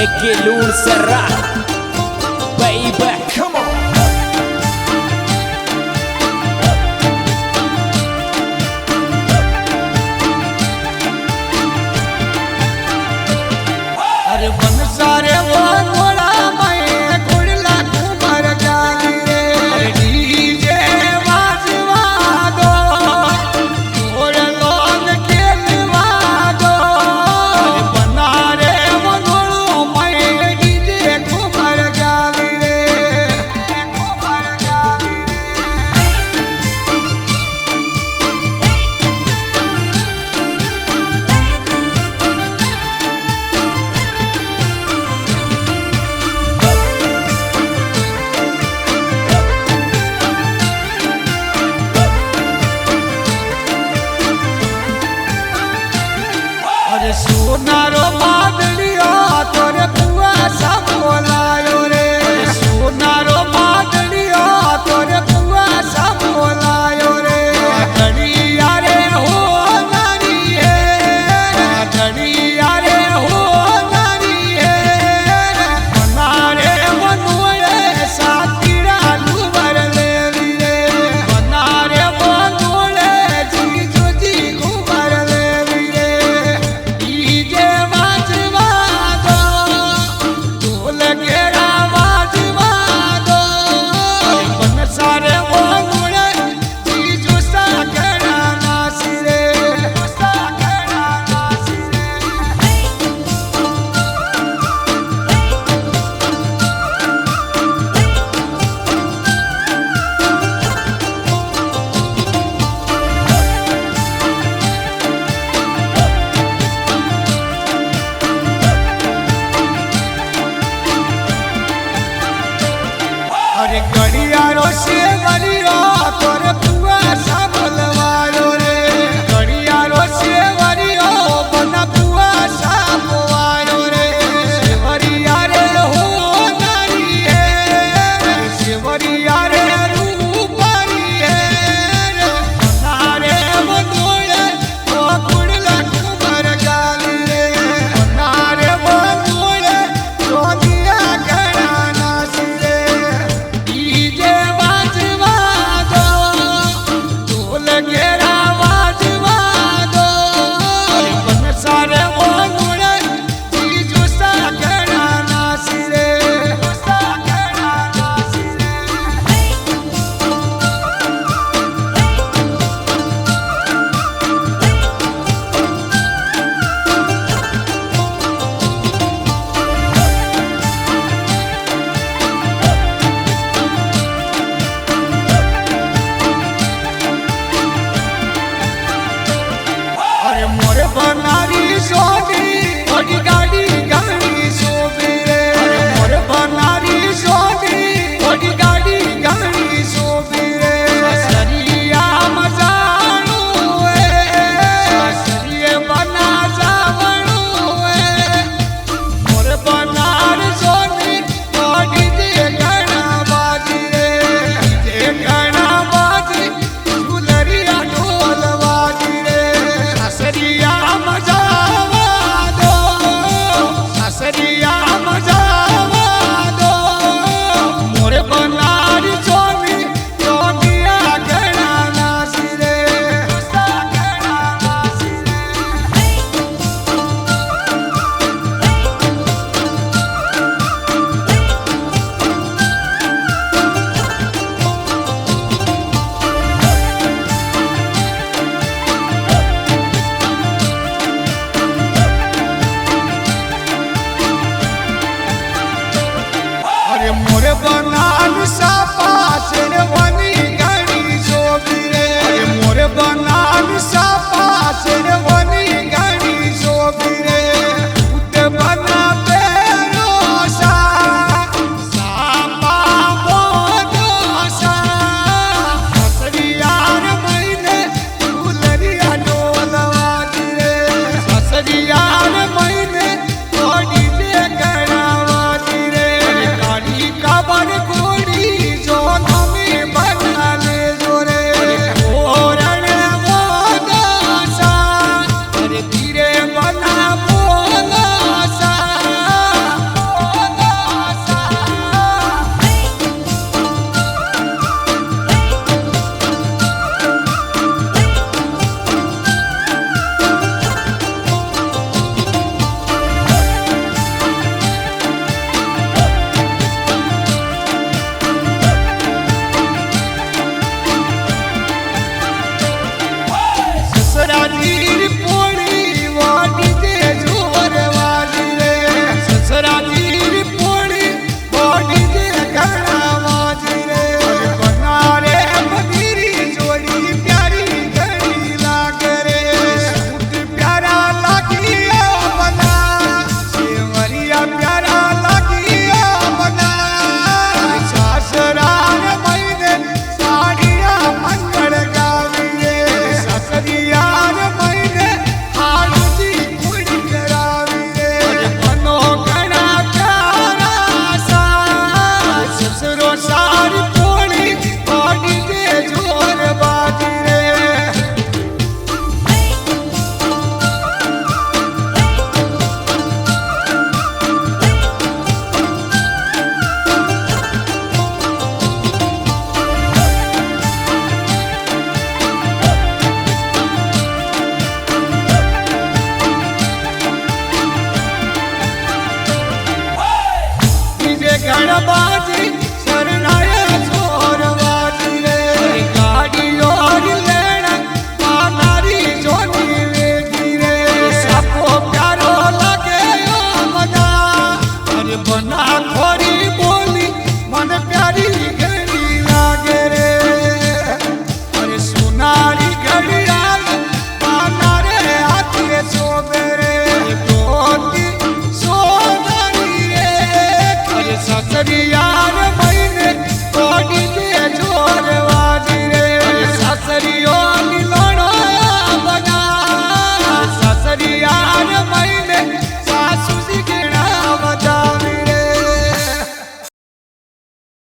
Equilun Serra. Pabna અરે મોર બનાન સાપા ચડવાની ગાડી જોબી રે. અરે મોર બનાન સાપા ચડવાની ગાડી જોબી રે.